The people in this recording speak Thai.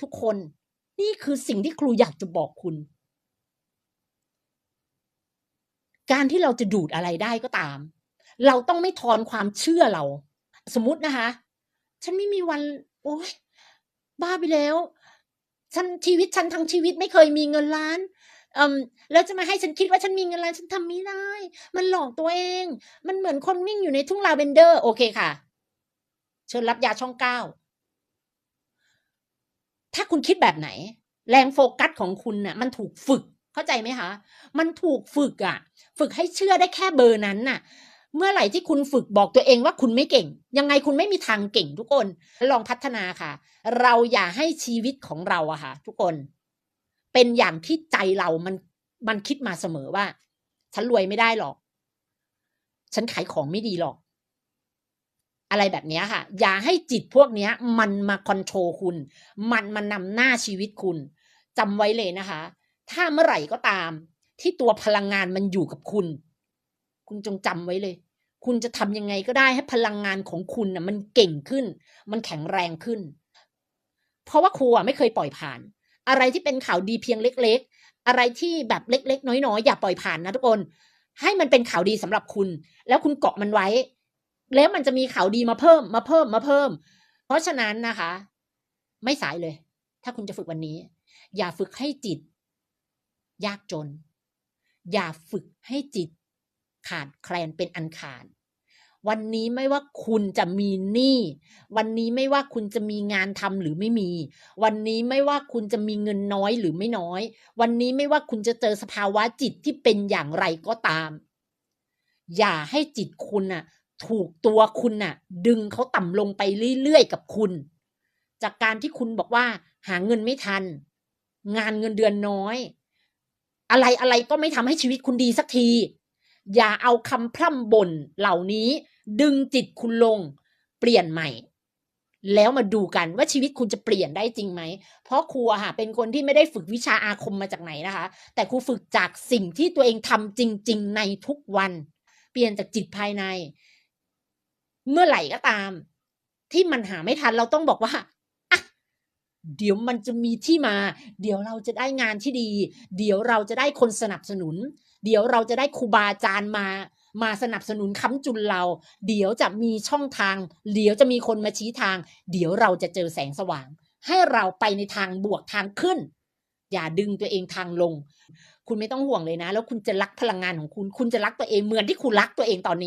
ทุกคน นี่คือสิ่งที่ครูอยากจะบอกคุณ การที่เราจะดูดอะไรได้ก็ตาม เราต้องไม่ทอนความเชื่อเรา สมมตินะคะ ฉันไม่มีวัน โอ๊ยบ้าไปแล้ว ฉันชีวิตฉันทั้งชีวิตไม่เคยมีเงินล้านอืมแล้วจะมาให้ฉันคิดว่าฉันมีเงินล้านฉันทำไม่ได้ มันหลอกตัวเอง มันเหมือนคนวิ่งอยู่ในทุ่งลาเวนเดอร์ โอเคค่ะ เชิญรับยาช่องเก้า ถ้าคุณคิดแบบไหน แรงโฟกัสของคุณน่ะ มันถูกฝึกเข้าใจไหมคะ มันถูกฝึกอะ่ะ ฝึกให้เชื่อได้แค่เบอร์นั้นน่ะ เมื่อไหร่ที่คุณฝึกบอกตัวเองว่าคุณไม่เก่ง ยังไงคุณไม่มีทางเก่งทุกคน ลองพัฒนาค่ะ เราอย่าให้ชีวิตของเราอะค่ะ ทุกคน เป็นอย่างที่ใจเรา มัน มันคิดมาเสมอว่า ฉันรวยไม่ได้หรอก ฉันขายของไม่ดีหรอก อะไรแบบนี้ค่ะ อย่าให้จิตพวกนี้มันมาคอนโทรลคุณ มันมานำหน้าชีวิตคุณจำไว้เลยนะคะ ถ้าเมื่อไหร่ก็ตาม ที่ตัวพลังงานมันอยู่กับคุณ คุณจงจำไว้เลย คุณจะทำยังไงก็ได้ให้พลังงานของคุณน่ะมันเก่งขึ้น มันแข็งแรงขึ้น เพราะว่าครูอะไม่เคยปล่อยผ่าน อะไรที่เป็นข่าวดีเพียงเล็ก ๆ อะไรที่แบบเล็ก ๆ น้อยๆอย่าปล่อยผ่านนะทุกคน ให้มันเป็นข่าวดีสำหรับคุณ แล้วคุณเกาะมันไว้ แล้วมันจะมีข่าวดีมาเพิ่มมาเพิ่มมาเพิ่ม เพราะฉะนั้นนะคะ ไม่สายเลย ถ้าคุณจะฝึกวันนี้ อย่าฝึกให้จิต ยากจน อย่าฝึกให้จิต ขาดแคลนเป็นอันขาดวันนี้ไม่ว่าคุณจะมีหนี้วันนี้ไม่ว่าคุณจะมีงานทำหรือไม่มี วันนี้ไม่ว่าคุณจะมีเงินน้อยหรือไม่น้อย วันนี้ไม่ว่าคุณจะเจอสภาวะจิตที่เป็นอย่างไรก็ตาม อย่าให้จิตคุณน่ะ ถูกตัวคุณน่ะ ดึงเขาต่ำลงไปเรื่อยๆกับคุณ จากการที่คุณบอกว่า หาเงินไม่ทัน งานเงินเดือนน้อย อะไรอะไรก็ไม่ทำให้ชีวิตคุณดีสักที อย่าเอาคำพร่ำบ่นเหล่านี้ ดึงจิตคุณลง เปลี่ยนใหม่ แล้วมาดูกันว่าชีวิตคุณจะเปลี่ยนได้จริงไหม เพราะครูอะค่ะเป็นคนที่ไม่ได้ฝึกวิชาอาคมมาจากไหนนะคะ แต่ครูฝึกจากสิ่งที่ตัวเองทำจริง ๆ ในทุกวัน เปลี่ยนจากจิตภายใน เมื่อไหร่ก็ตาม ที่มันหาไม่ทันเราต้องบอกว่าเดี๋ยวมันจะมีที่มา เดี๋ยวเราจะได้งานที่ดี เดี๋ยวเราจะได้คนสนับสนุน เดี๋ยวเราจะได้ครูบาอาจารย์มา มาสนับสนุนค้ำจุนเรา เดี๋ยวจะมีช่องทาง เดี๋ยวจะมีคนมาชี้ทาง เดี๋ยวเราจะเจอแสงสว่าง ให้เราไปในทางบวกทางขึ้น อย่าดึงตัวเองทางลง คุณไม่ต้องห่วงเลยนะ แล้วคุณจะรักพลังงานของคุณ คุณจะรักตัวเองเหมือนที่คุณรักตัวเองตอนนี้